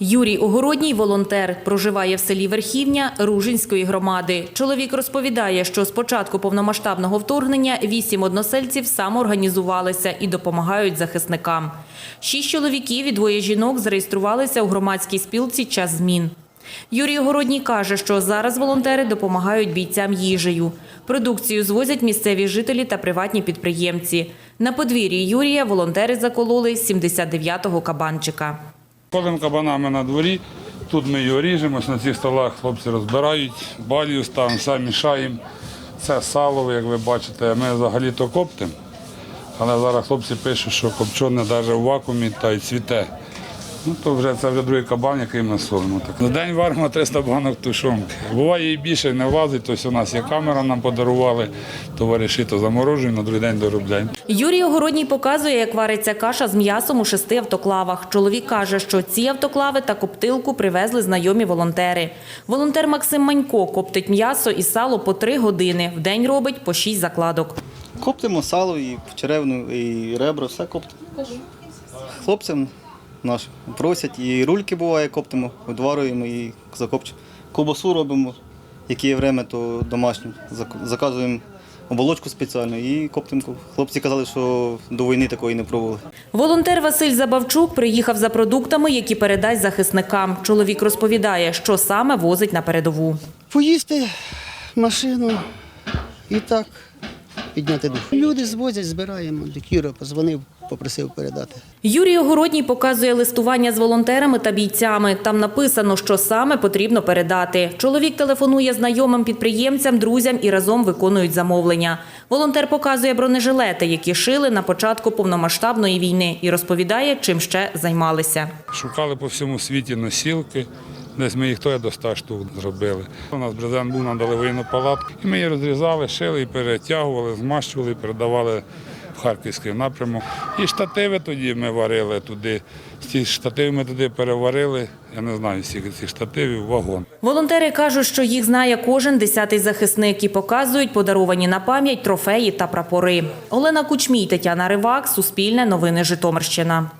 Юрій Огородній волонтер, проживає в селі Верхівня Ружинської громади. Чоловік розповідає, що з початку повномасштабного вторгнення вісім односельців самоорганізувалися і допомагають захисникам. Шість чоловіків і двоє жінок зареєструвалися у громадській спілці «Час змін». Юрій Огородній каже, що зараз волонтери допомагають бійцям їжею. Продукцію звозять місцеві жителі та приватні підприємці. На подвір'ї Юрія волонтери закололи 79-го кабанчика. Колем кабанами на дворі. Тут ми його ріжемо, на цих столах хлопці розбирають, балію ставимо, все мішаємо. Це сало, як ви бачите, ми взагалі то коптимо. Але зараз хлопці пишуть, що копчене навіть в вакуумі та й цвіте. Ну, то вже це вже другий кабан, який ми солимо. Так. На день варимо 300 банок тушонки. Буває і більше не влазить, тобто у нас є камера, нам подарували, товариші то заморожуємо, на другий день доробляємо. Юрій Огородній показує, як вариться каша з м'ясом у шести автоклавах. Чоловік каже, що ці автоклави та коптилку привезли знайомі волонтери. Волонтер Максим Манько коптить м'ясо і сало по три години. В день робить по шість закладок. Коптимо сало, і черевну, і ребра, все коптимо. Хлопцям нашим просять, і рульки буває, коптимо, відварюємо і закопчуємо. Ковбасу робимо, які є время, то домашню. Зак- Заказуємо оболочку спеціальну і коптимо. Хлопці казали, що до війни такої не пробували. Волонтер Василь Забавчук приїхав за продуктами, які передасть захисникам. Чоловік розповідає, що саме возить на передову. поїсти машину і так підняти дух. Люди звозять, збираємо. Кіра позвонив, попросив передати. Юрій Огородній показує листування з волонтерами та бійцями. Там написано, що саме потрібно передати. Чоловік телефонує знайомим підприємцям, друзям і разом виконують замовлення. Волонтер показує бронежилети, які шили на початку повномасштабної війни, і розповідає, чим ще займалися. Шукали по всьому світі носілки. Десь ми їх то до 100 штук зробили. У нас брезент був, нам дали воєнну палатку. І ми її розрізали, шили і перетягували, змащували, і передавали в Харківський напрямок. І штативи тоді ми варили туди. Ці штативи ми туди переварили, я не знаю, всіх цих штативів, вагон. Волонтери кажуть, що їх знає кожен десятий захисник і показують подаровані на пам'ять трофеї та прапори. Олена Кучмій, Тетяна Ривак, Суспільне новини Житомирщина.